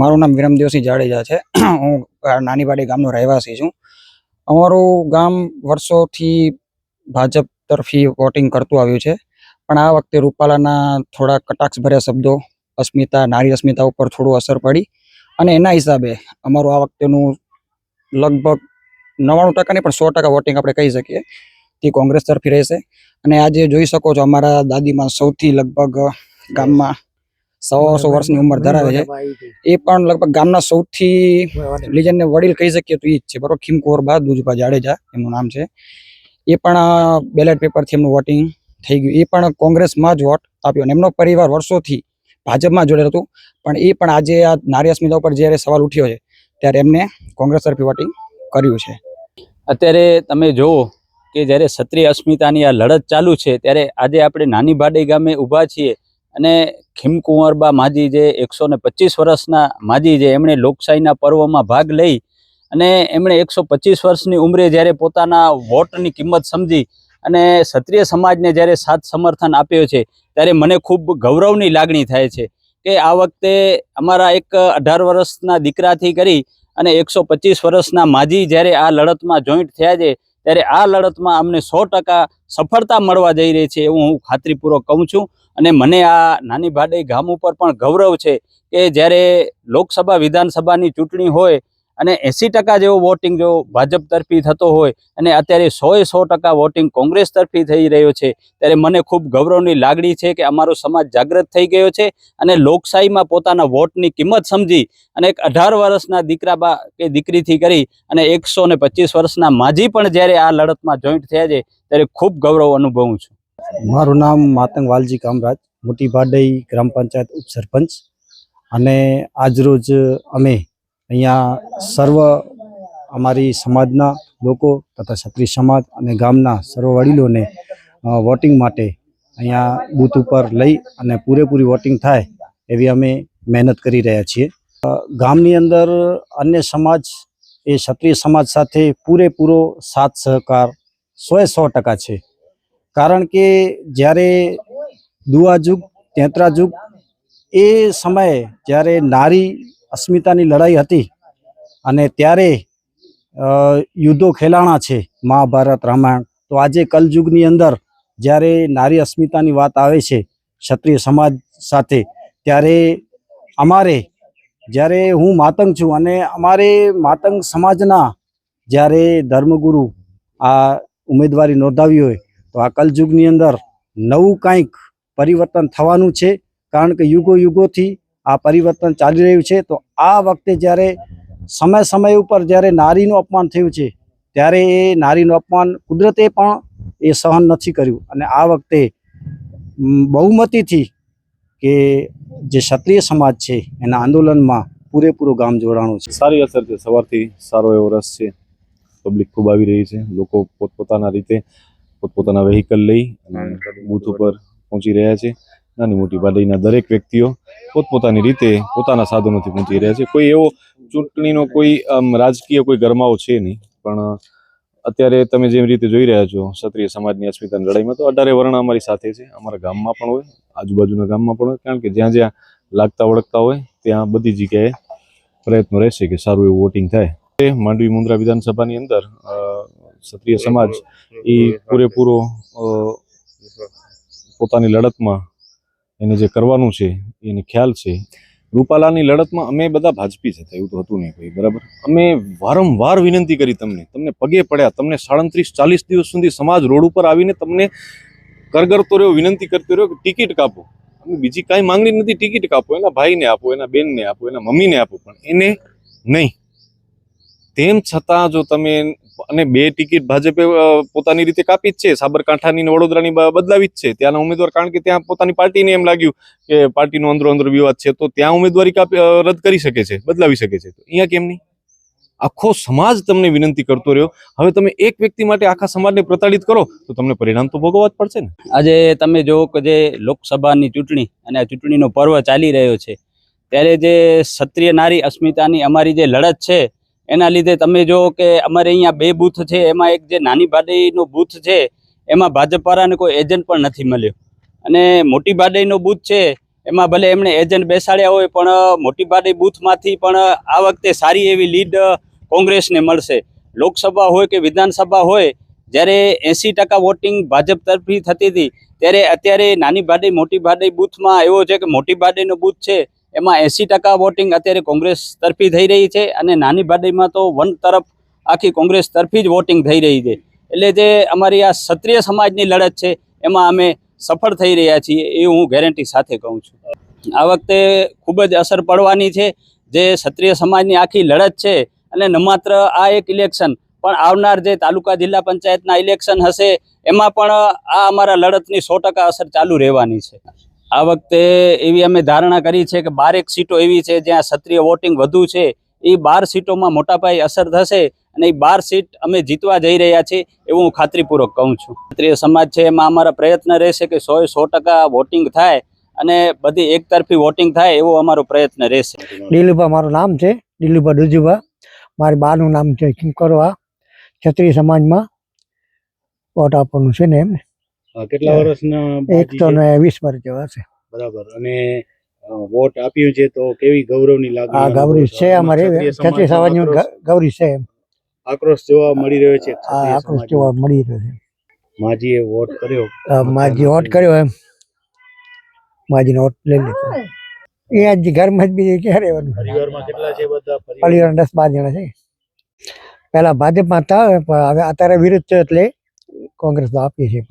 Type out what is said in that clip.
મારું નામ વિરમદેવસિંહ જાડેજા છે. હું નાનીવાડી ગામનો રહેવાસી છું. અમારું ગામ વર્ષોથી ભાજપ તરફી વોટિંગ કરતું આવ્યું છે. પણ આ વખતે રૂપાલાના થોડા કટાક્ષભર્યા શબ્દો, અસ્મિતા, નારી અસ્મિતા ઉપર થોડું અસર પડી અને એના હિસાબે અમારું આ વખતેનું લગભગ નવ્વાણું ટકા નહીં, પણ સો ટકા વોટિંગ આપણે કહી શકીએ. તે કોંગ્રેસ તરફી રહેશે. અને આજે જોઈ શકો છો અમારા દાદીમાં સૌથી લગભગ ગામમાં સવાસો વર્ષની ઉંમર ધરાવે છે. એ પણ લગભગ ગામના સૌથી લીજનને વડીલ કહી શકીએ તો એ જ છે. બરોબર? ખીમકુંવર બા દુજભા જાડેજા એમનું નામ છે. એ પણ બેલેટ પેપરથી એમનું વોટિંગ થઈ ગયું. એ પણ કોંગ્રેસમાં જ વોટ આપ્યો અને એમનો પરિવાર વર્ષોથી ભાજપમાં જોડેલ હતું. પણ એ પણ આજે આ નારી અસ્મિતા ઉપર જ્યારે સવાલ ઉઠ્યો છે ત્યારે એમને કોંગ્રેસ તરફી વોટિંગ કર્યું છે. અત્યારે તમે જુઓ કે જ્યારે ક્ષત્રિય અસ્મિતાની આ લડત ચાલુ છે ત્યારે આજે આપણે નાની ભાડે ગામે ઊભા છીએ અને ખીમકુંવરબા માજી જે એકસો ને પચીસ વર્ષના માજી જે એમણે લોકશાહીના પર્વમાં ભાગ લઈ અને એમણે એકસો પચીસ વર્ષની ઉંમરે જ્યારે પોતાના વોટની કિંમત સમજી અને ક્ષત્રિય સમાજને જ્યારે સાથ સમર્થન આપ્યો છે, ત્યારે મને ખૂબ ગૌરવની લાગણી થાય છે કે આ વખતે અમારા એક અઢાર વર્ષના દીકરાથી કરી અને એકસો પચીસ વર્ષના માજી જ્યારે આ લડતમાં જોઈન્ટ થયા છે ત્યારે આ લડતમાં અમને સો સફળતા મળવા જઈ રહી છે એવું હું ખાતરીપૂર્વક કહું છું. અને મને આ નાની ભાડે ગામ ઉપર પણ ગૌરવ છે કે જ્યારે લોકસભા વિધાનસભાની ચૂંટણી હોય અને એંસી ટકા જેવો વોટિંગ જો ભાજપ તરફી થતો હોય અને અત્યારે સોએ સો ટકા વોટિંગ કોંગ્રેસ તરફી થઈ રહ્યો છે, ત્યારે મને ખૂબ ગૌરવની લાગણી છે કે અમારો સમાજ જાગૃત થઈ ગયો છે અને લોકશાહીમાં પોતાના વોટની કિંમત સમજી અને એક અઢાર વર્ષના દીકરા બા કે દીકરીથી કરી અને એકસો ને પચીસ વર્ષના માજી પણ જ્યારે આ લડતમાં જોઈન્ટ થયા છે, ત્યારે ખૂબ ગૌરવ અનુભવું છું. મારું નામ માતંગ વાલજી કામરાજ, મોટી ભાડઈ ગ્રામ પંચાયત ઉપસરપંચ. અને આજરોજ અમે અહીંયા સર્વ અમારી સમાજના લોકો તથા ક્ષત્રિય સમાજ અને ગામના સર્વ વડીલોને વોટિંગ માટે અહીંયા બૂથ ઉપર લઈ અને પૂરેપૂરી વોટિંગ થાય એવી અમે મહેનત કરી રહ્યા છીએ. ગામની અંદર અન્ય સમાજ એ ક્ષત્રિય સમાજ સાથે પૂરેપૂરો સાથ સહકાર સોએ સો ટકા છે. કારણ કે જ્યારે દુઆ જુગ તેતરા જુગ એ સમયે જ્યારે નારી અસ્મિતાની લડાઈ હતી અને ત્યારે યુદ્ધો ખેલાણા છે મહાભારત, રામાયણ. તો આજે કલયુગની અંદર જ્યારે નારી અસ્મિતાની વાત આવે છે ક્ષત્રિય સમાજ સાથે, ત્યારે અમારે, જ્યારે હું માતંગ છું અને અમારે માતંગ સમાજના જ્યારે ધર્મગુરુ આ ઉમેદવારી નોંધાવી હોય, તો આ કલયુગની અંદર નવું કાંઈક પરિવર્તન થવાનું છે. કારણ કે યુગો યુગોથી આ પરિવર્તન ચાલી રહ્યું છે, તો આ વખતે જ્યારે સમય સમય ઉપર જ્યારે નારીનું અપમાન થયું છે, ત્યારે એ નારીનું અપમાન કુદરતે પણ એ સહન નથી કર્યું. અને આ વખતે બહુમતીથી કે જે ક્ષત્રિય સમાજ છે, એના આંદોલનમાં પૂરેપૂરું ગામ જોડાણું છે. સારી અસર છે. સવારથી સારો એવો રસ છે. પબ્લિક ખૂબ આવી રહી છે. લોકો પોતપોતાના રીતે પોતપોતાના વેહિકલ લઈ અને બૂથ ઉપર પહોંચી રહ્યા છે. નાની મોટી વાડીના દરેક વ્યક્તિઓ પોતપોતાની રીતે પોતાના સાધનોથી પહોંચી રહ્યા છે. કોઈ એવો ચૂંટણીનો કોઈ, આમ, રાજકીય કોઈ ગરમાવો છે નહીં. પણ અત્યારે તમે જેમ રીતે જોઈ રહ્યા છો ક્ષત્રિય સમાજની અસ્મિતાની લડાઈમાં, તો અઢારે વર્ણ અમારી સાથે છે. અમારા ગામમાં પણ હોય, આજુબાજુના ગામમાં પણ હોય. કારણ કે જ્યાં જ્યાં લાગતા ઓળખતા હોય, ત્યાં બધી જગ્યાએ પ્રયત્નો રહેશે કે સારું એવું વોટિંગ થાય. માંડવી મુન્દ્રા વિધાનસભાની અંદર ક્ષત્રિય સમાજ એ પૂરેપૂરો પોતાની લડતમાં એને જે કરવાનું છે, એને ખ્યાલ છે. રૂપાલાની લડતમાં અમે બધા ભાજપી હતા, એવું તો હતું નહીં કોઈ, બરાબર? અમે વારંવાર વિનંતી કરી તમને તમને પગે પડ્યા, તમને સાડત્રીસ ચાલીસ દિવસ સુધી સમાજ રોડ ઉપર આવીને તમને કરગરતો રહ્યો, વિનંતી કરતો રહ્યો કે ટિકિટ કાપો. અમે બીજી કાંઈ માંગણી નથી, ટિકિટ કાપો, એના ભાઈને આપો, એના બેનને આપો, એના મમ્મીને આપો, પણ એને નહીં. તેમ છતાં જો તમે અને બે ટિકિટ ભાજપે પોતાની રીતે કાપી જ છે. સાબરકાંઠાની વડોદરાની બદલાવી જ છે. ત્યાંના ઉમેદવાર કારણ કે ત્યાં પોતાની પાર્ટીને એમ લાગ્યું કે પાર્ટીનો અંદરો અંદર વિવાદ છે, તો ત્યાં ઉમેદવારી કાપી રદ કરી શકે છે, બદલાવી શકે છે. તો અહીંયા કેમ નહીં? આખો સમાજ તમને વિનંતી કરતો રહ્યો. હવે તમે એક વ્યક્તિ માટે આખા સમાજને પ્રતાડિત કરો, તો તમને પરિણામ તો ભોગવવા જ પડશે ને. આજે તમે જુઓ કે જે લોકસભાની ચૂંટણી અને આ ચૂંટણીનો પર્વ ચાલી રહ્યો છે, ત્યારે જે ક્ષત્રિય નારી અસ્મિતાની અમારી જે લડત છે એના લીધે તમે જુઓ કે અમારે અહીંયા બે બૂથ છે, એમાં એક જે નાની ભાડઈનો બૂથ છે, એમાં ભાજપવાળાને કોઈ એજન્ટ પણ નથી મળ્યો. અને મોટી ભાડઈનો બૂથ છે, એમાં ભલે એમણે એજન્ટ બેસાડ્યા હોય, પણ મોટી ભાડી બૂથમાંથી પણ આ વખતે સારી એવી લીડ કોંગ્રેસને મળશે. લોકસભા હોય કે વિધાનસભા હોય, જ્યારે એંસી ટકા વોટિંગ ભાજપ તરફી થતી હતી, ત્યારે અત્યારે નાની ભાડી મોટી ભાડી બૂથમાં એવો છે કે મોટી ભાડીનો બૂથ છે એમાં એંસી ટકા વોટિંગ અત્યારે કોંગ્રેસ તરફી થઈ રહી છે અને નાની બાડીમાં તો વન તરફ આખી કોંગ્રેસ તરફી જ વોટિંગ થઈ રહી છે. એટલે જે અમારી આ ક્ષત્રિય સમાજની લડત છે, એમાં અમે સફળ થઈ રહ્યા છીએ એ હું ગેરંટી સાથે કહું છું. આ વખતે ખૂબ જ અસર પડવાની છે જે ક્ષત્રિય સમાજની આખી લડત છે અને ન માત્ર આ એક ઇલેક્શન પણ આવનાર જે તાલુકા જિલ્લા પંચાયતના ઇલેક્શન હશે, એમાં પણ આ અમારા લડતની સો અસર ચાલુ રહેવાની છે. આ વખતે એવી અમે ધારણા કરી છે કે બારેક સીટો એવી છે જ્યાં ક્ષત્રિય વોટિંગ વધુ છે. એ બાર સીટોમાં મોટા પાયે અસર થશે અને એ બાર સીટ અમે જીતવા જઈ રહ્યા છીએ એવું હું ખાતરીપૂર્વક કહું છું. ક્ષત્રિય સમાજ છે એમાં અમારા પ્રયત્ન રહેશે કે સો સો ટકા વોટિંગ થાય અને બધી એકતરફી વોટિંગ થાય એવો અમારો પ્રયત્ન રહેશે. દિલીપા મારું નામ છે દિલીપા ડુજુભા મારી બાનું નામ છે કિંકરવા. ક્ષત્રિય સમાજમાં વોટ આપવાનું છે ને એમ અ, કેટલા વર્ષના એક તો વીસ વર્ષ જેવા છે. બરાબર. અને વોટ આપ્યું છે તો કેવી ગૌરવની લાગણી આ ગૌરી છે અમારે ક્ષત્રિય સમાજની ગૌરી છે આક્રોશ જોવા મળી રહ્યો છે? આક્રોશ જોવા મળી રહ્યો છે. માજીએ વોટ કર્યો? માજી વોટ કર્યો એમ. માજીનો વોટ લઈ લીધો. એ આજ ઘરમાં જ બીજું ક્યાં રહેવાનું? પરિવારમાં કેટલા છે બધા? પરિવાર પરિવાર દસ બાર જણા છે. પહેલા ભાજપમાં હતા પણ હવે અત્યારે વિરુદ્ધ છે એટલે કોંગ્રેસમાં આપીએ છીએ.